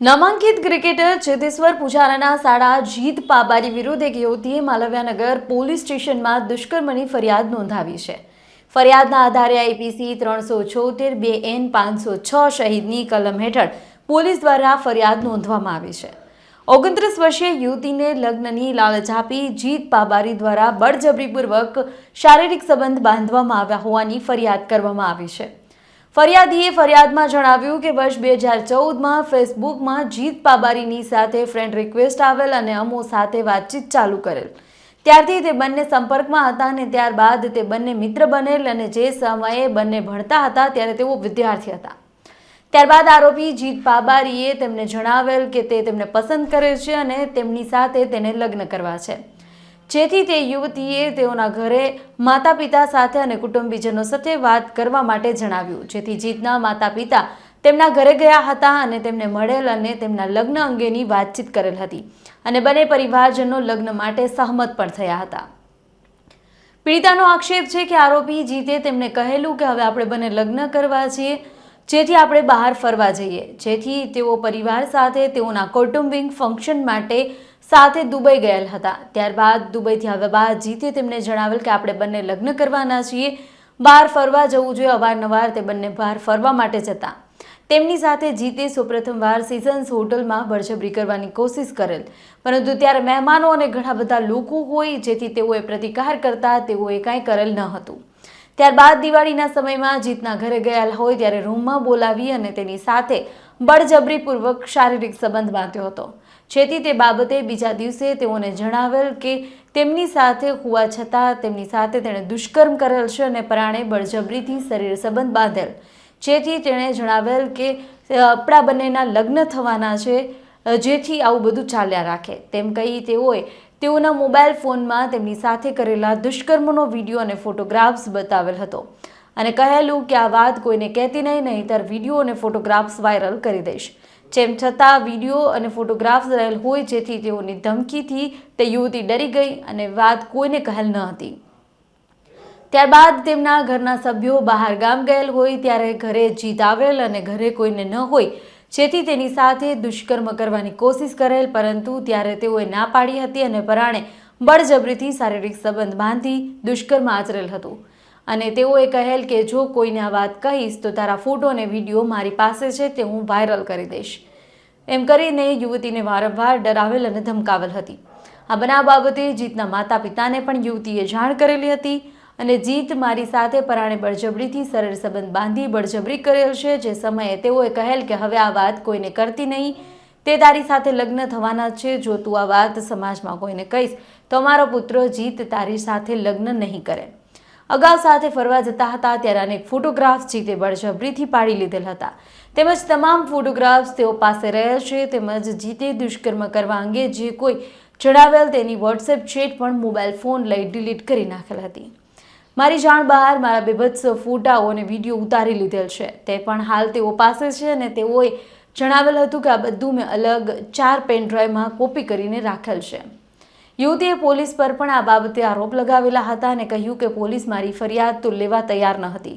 નામાંકિત ક્રિકેટર ચેતેશ્વર પુજારાના સાડા જીત પાબારી વિરુદ્ધ એક યુવતીએ માલવ્યાનગર પોલીસ સ્ટેશનમાં દુષ્કર્મની ફરિયાદ નોંધાવી છે. ફરિયાદના આધારે આઈપીસી ત્રણસો છોતેર બે એન પાંચસો છ શહીદની કલમ હેઠળ પોલીસ દ્વારા ફરિયાદ નોંધવામાં આવી છે. ઓગણત્રીસ વર્ષીય યુવતીને લગ્નની લાલચ આપી જીત પાબારી દ્વારા બળજબરીપૂર્વક શારીરિક સંબંધ બાંધવામાં આવ્યા હોવાની ફરિયાદ કરવામાં આવી છે. ફરિયાદીએ ફરિયાદમાં જણાવ્યું કે વર્ષ બે હજાર ચૌદમાં ફેસબુકમાં જીત પાબારીની સાથે ફ્રેન્ડ રિક્વેસ્ટ આવેલ અને અમો સાથે વાતચીત ચાલુ કરેલ. ત્યારથી તે બંને સંપર્કમાં હતા અને ત્યારબાદ તે બંને મિત્ર બનેલ અને જે સમયે બંને ભણતા હતા ત્યારે તેઓ વિદ્યાર્થી હતા. ત્યારબાદ આરોપી જીત પાબારીએ તેમને જણાવેલ કે તે તેમને પસંદ કરે છે અને તેમની સાથે તેને લગ્ન કરવા છે. જેથી તે યુવતીએ તેઓના ઘરે માતા પિતા સાથે અને કુટુંબીજનો સાથે વાત કરવા માટે જણાવ્યું. જેથી જીતના માતા પિતા તેમના ઘરે ગયા હતા અને તેમને મળેલ અને તેમના લગ્ન અંગેની વાતચીત કરેલ હતી અને બંને પરિવારજનો લગ્ન માટે સહમત પણ થયા હતા. પીડિતાનો આક્ષેપ છે કે આરોપી જીતે તેમને કહેલું કે હવે આપણે બંને લગ્ન કરવા છીએ, જેથી આપણે બહાર ફરવા જઈએ. જેથી તેઓ પરિવાર સાથે તેઓના કૌટુંબિક ફંક્શન માટે સાથે દુબઈ ગયેલ હતા. ત્યારબાદ દુબઈથી આવ્યા બાદ જીતે તેમને જણાવેલ કે આપણે બંને લગ્ન કરવાના છીએ. બહાર ફરવા જવું જોઈએ, અવારનવાર તે બંને બહાર ફરવા માટે જતા. તેમની સાથે જીતે સૌપ્રથમવાર સિઝન્સ હોટલમાં બળજબરી કરવાની કોશિશ કરેલ. પરંતુ ત્યારે મહેમાનો અને ઘણા બધા લોકો હોય, જેથી તેઓએ પ્રતિકાર કરતા તેઓએ કાંઈ કરેલ ન હતું. ત્યારબાદ દિવાળીના સમયમાં જીતના ઘરે ગયેલ હોય, ત્યારે રૂમમાં બોલાવી અને તેની સાથે બળજબરીપૂર્વક શારીરિક સંબંધ બાંધ્યો હતો. જેથી તે બાબતે બીજા દિવસે તેઓને જણાવેલ કે તેમની સાથે હોવા છતાં તેમની સાથે તેણે દુષ્કર્મ કરેલ છે અને પરાણે બળજબરીથી શરીર સંબંધ બાંધેલ. જેથી તેણે જણાવેલ કે આપણા બંનેના લગ્ન થવાના છે જેથી આવું બધું ચાલ્યા રાખે. તેમ કહી તેઓએ તેઓના મોબાઈલ ફોનમાં તેમની સાથે કરેલા દુષ્કર્મનો વીડિયો અને ફોટોગ્રાફ્સ બતાવેલ હતો. અને કહેલું કે આ વાત કોઈને કહેતી નહીં, નહીંતર વીડિયો અને ફોટોગ્રાફ્સ વાયરલ કરી દઈશ. જેમ છતાં વીડિયો અને ફોટોગ્રાફ્સ રહેલ હોય જેથી તેઓની ધમકીથી તે યુવતી ડરી ગઈ અને વાત કોઈને કહેલ ન હતી. ત્યારબાદ તેમના ઘરના સભ્યો બહાર ગામ ગયેલ હોય ત્યારે ઘરે જીત આવેલ અને ઘરે કોઈને ન હોય જેથી તેની સાથે દુષ્કર્મ કરવાની કોશિશ કરેલ, પરંતુ ત્યારે તેઓએ ના પાડી હતી અને પરાણે બળજબરીથી શારીરિક સંબંધ બાંધી દુષ્કર્મ આચરેલ હતું. અને તેઓએ કહેલ કે જો કોઈને આ વાત કહીશ, તો તારા ફોટો અને વીડિયો મારી પાસે છે, તે હું વાયરલ કરી દઈશ. એમ કરીને યુવતીને વારંવાર ડરાવેલ અને ધમકાવેલ હતી. આ બનાવ બાબતે જીતના માતા પિતાને પણ યુવતીએ જાણ કરેલી હતી અને જીત મારી સાથે પરાણે બળજબરીથી સરળ સંબંધ બાંધી બળજબરી કરેલ છે, જે સમયે તેઓએ કહેલ કે હવે આ વાત કોઈને કરતી નહીં. તે તારી સાથે લગ્ન થવાના છે, જો તું આ વાત સમાજમાં કોઈને કહીશ, તો મારો પુત્ર જીત તારી સાથે લગ્ન નહીં કરે. અગાઉ સાથે ફરવા જતા હતા ત્યારે અનેક ફોટોગ્રાફ્સ જીતે બળજબરીથી પાડી લીધેલ હતા. તેમજ તમામ ફોટોગ્રાફ્સ તેઓ પાસે રહ્યા છે, તેમજ જીતે દુષ્કર્મ કરવા અંગે જે કોઈ જણાવેલ તેની વોટ્સએપ ચેટ પણ મોબાઈલ ફોન લઈ ડિલીટ કરી નાખેલ હતી. મારી જાણ બહાર મારા બેભત્સ ફોટાઓ અને વીડિયો ઉતારી લીધેલ છે. તે પણ હાલ તેઓ પાસે છે અને તેઓએ જણાવેલ હતું કે આ બધું મેં અલગ ચાર પેન ડ્રાઈવમાં કોપી કરીને રાખેલ છે. યુવતીએ પોલીસ પર પણ આ બાબતે આરોપ લગાવેલા હતા અને કહ્યું કે પોલીસ મારી ફરિયાદ તો લેવા તૈયાર ન હતી.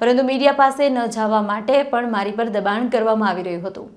પરંતુ મીડિયા પાસે ન જવા માટે પણ મારી પર દબાણ કરવામાં આવી રહ્યું હતું.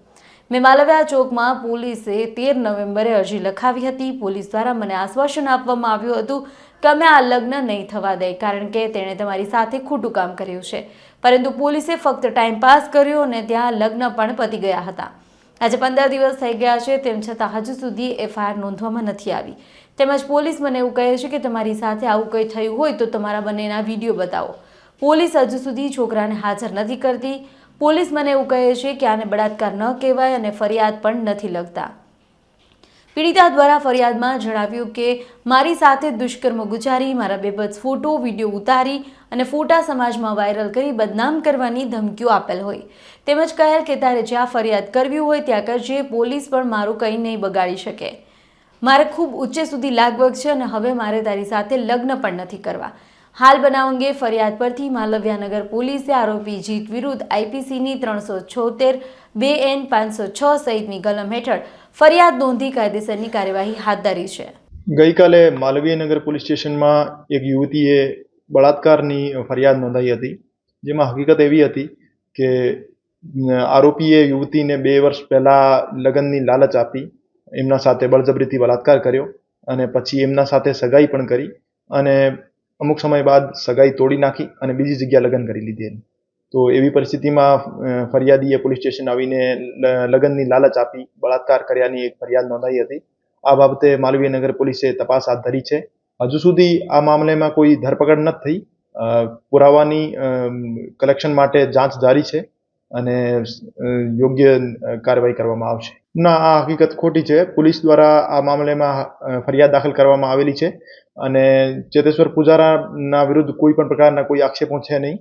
મેં માલવ્યા ચોકમાં પોલીસે તેર નવેમ્બરે અરજી લખાવી હતી. પોલીસ દ્વારા મને આશ્વાસન આપવામાં આવ્યું હતું કે અમે આ લગ્ન નહીં થવા દે, કારણ કે તેણે તમારી સાથે ખોટું કામ કર્યું છે. પરંતુ પોલીસે ફક્ત ટાઈમ પાસ કર્યો અને ત્યાં લગ્ન પણ પતી ગયા હતા. આજે પંદર દિવસ થઈ ગયા છે, તેમ છતાં હજુ સુધી એફઆઈઆર નોંધવામાં નથી આવી. તેમજ પોલીસ મને એવું કહે છે કે તમારી સાથે આવું કંઈ થયું હોય તો તમારા બંનેના વીડિયો બતાવો. પોલીસ હજુ સુધી છોકરાને હાજર નથી કરતી. પોલીસ મને એવું કહે છે કે આને બળાત્કાર ન કહેવાય અને ફરિયાદ પણ નથી લખતા. પીડિતા દ્વારા ફરિયાદમાં જણાવ્યું કે, મારી સાથે દુષ્કર્મ ગુજારી, મારા બેબસ ફોટો, વીડિયો ઉતારી અને ફોટા સમાજમાં વાયરલ કરી બદનામ કરવાની ધમકીઓ આપેલ હોય. તેમજ કહેલ કે તારે જ્યાં ફરિયાદ કરવી હોય ત્યાં કરજે, પોલીસ પણ મારું કંઈ નહીં બગાડી શકે. મારે ખૂબ ઊંચે સુધી લાગવગ છે અને હવે મારે તારી સાથે લગ્ન પણ નથી કરવા. હાલ બનાવ અંગે ફરિયાદ પરથી માલવ્યાનગર પોલીસે આરોપી જીત વિરુદ્ધ આઈપીસીની ત્રણસો છોતેર બે એન પાંચસો છ સહિતની કલમ હેઠળ ફરિયાદ નોંધી કાયદેસરની કાર્યવાહી હાથ ધરી છે. ગઈકાલે માલવીયનગર પોલીસ સ્ટેશનમાં એક યુવતીએ બળાત્કારની ફરિયાદ નોંધાઈ હતી, જેમાં હકીકત એવી હતી કે આરોપીએ યુવતીને બે વર્ષ પહેલાં લગ્નની લાલચ આપી એમના સાથે બળજબરીથી બલાત્કાર કર્યો અને પછી એમના સાથે સગાઈ પણ કરી અને અમુક સમય બાદ સગાઈ તોડી નાખી અને બીજી જગ્યા લગ્ન કરી લીધેલ તો એવી પરિસ્થિતિમાં ફરિયાદીએ પોલીસ સ્ટેશન આવીને લગ્નની લાલચ આપી, બળાત્કાર કર્યાની એક ફરિયાદ નોંધાઈ હતી. આ બાબતે માલવીયનગર પોલીસે તપાસ હાથ ધરી છે. હજુ સુધી આ મામલેમાં કોઈ ધરપકડ નથી થઈ. પુરાવાની કલેક્શન માટે જાંચ જારી છે અને યોગ્ય કાર્યવાહી કરવામાં આવશે. ના, આ હકીકત ખોટી છે. પોલીસ દ્વારા આ મામલેમાં ફરિયાદ દાખલ કરવામાં આવેલી છે અને ચેતેશ્વર પૂજારાના વિરુદ્ધ કોઈ પણ પ્રકારના કોઈ આક્ષેપો છે નહીં.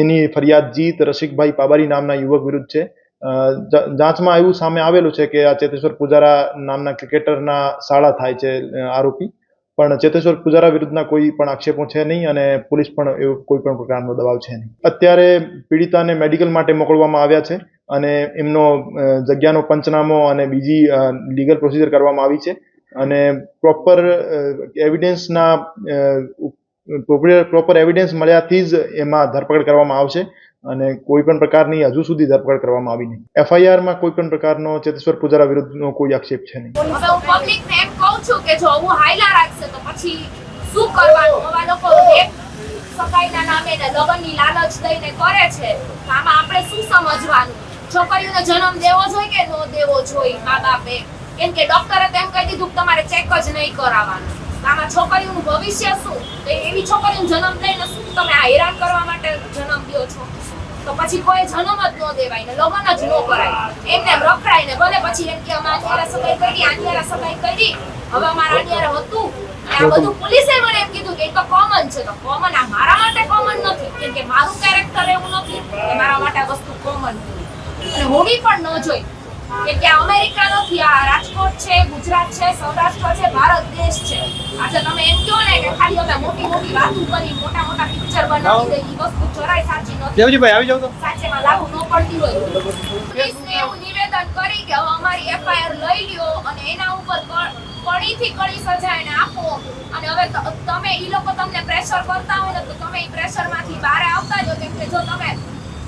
એની ફરિયાદ જીત રસિકભાઈ પાબારી નામના યુવક વિરુદ્ધ છે. જાંચમાં એવું સામે આવેલું છે કે આ ચેતેશ્વર પૂજારા નામના ક્રિકેટરના શાળા થાય છે આરોપી. પણ ચેતેશ્વર પૂજારા વિરુદ્ધના કોઈ પણ આક્ષેપો છે નહીં અને પોલીસ પણ એવો કોઈ પણ પ્રકારનો દબાવ છે નહીં. અત્યારે પીડિતાને મેડિકલ માટે મોકલવામાં આવ્યા છે. અને એમનો જગ્યાનો પંચનામો અને બીજી લીગલ પ્રોસિજર કરવામાં આવી છે. અને પ્રોપર એવિડન્સના પ્રોપર એવિડન્સ મળ્યાથી જ એમાં ધરપકડ કરવામાં આવશે અને કોઈ પણ પ્રકારની હજુ સુધી ધરપકડ કરવામાં આવી નહીં. એફઆઈઆરમાં કોઈ પણ પ્રકારનો ચેતેશ્વર પૂજારા વિરુદ્ધનો કોઈ આક્ષેપ છે નહીં. કરે છે. આમાં આપણે શું સમજવાનું? છોકરીઓને જન્મ દેવો જોઈએ કે નો દેવો જોઈએ? મા બાપે. કેમ કે ડોક્ટરે તેમ કહી દીધું કે તમારે ચેક જ નહીં કરાવવાનું. આમાં છોકરીઓનું ભવિષ્ય શું? તો એવી છોકરીઓને જન્મ દઈને શું તમે હેરાન કરવા માટે જન્મ દો છો? તો પછી કોઈ જન્મ જ ન દેવાય ને લગ્ન જ ન કરાય. એમને એમ રખડાય ને ભલે પછી એમ કે અમે આની સગાઈ કરી આની સફાઈ કરી. હવે અમારા આની હતું. આ બધું પોલીસે મને એમ કીધું કે એ તો કોમન છે. તો કોમન આ મારા માટે કોમન નથી. કેમ કે મારું કેરેક્ટર એવું નથી કે મારા માટે આ વસ્તુ અને હોવી પણ ન જોઈ. કે આ અમેરિકા નથી આ રાજકોટ છે ગુજરાત છે સૌરાષ્ટ્ર છે ભારત દેશ છે. આજે તમે એમ કહો ને કે ખાલી અમે મોટી મોટી વાતો કરી મોટા મોટા પિક્ચર બનાવી દે એ વસ્તુ જરાય સાચી નથી. દેવજીભાઈ આવી જાવ તો. સાચેમાં લાગુ ન પડતી હોય. પોલીસને એવું નિવેદન કરી કે હવે અમારી એફઆઈઆર લઈ લ્યો અને એના ઉપર કડીથી કડી સજા એને આપો. અને હવે તમે એ લોકો તમને પ્રેશર કરતા હોય ને તો તમે એ પ્રેશરમાંથી બહાર આવતા જો કેમ કે જો તમે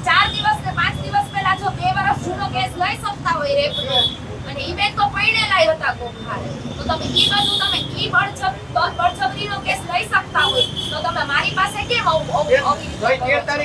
ચાર દિવસ ને પાંચ દિવસ પહેલા જો બે વર્ષ જૂનો કેસ લઈ શકતા હોય રેપનો અને ઈ બેન તો પૈણેલાય હતા કોખાર તો તમે એ બધું તમે ઈ બળજબ બળજબરીનો કેસ લઈ શકતા હોય. તો તમે મારી પાસે કેમ આવું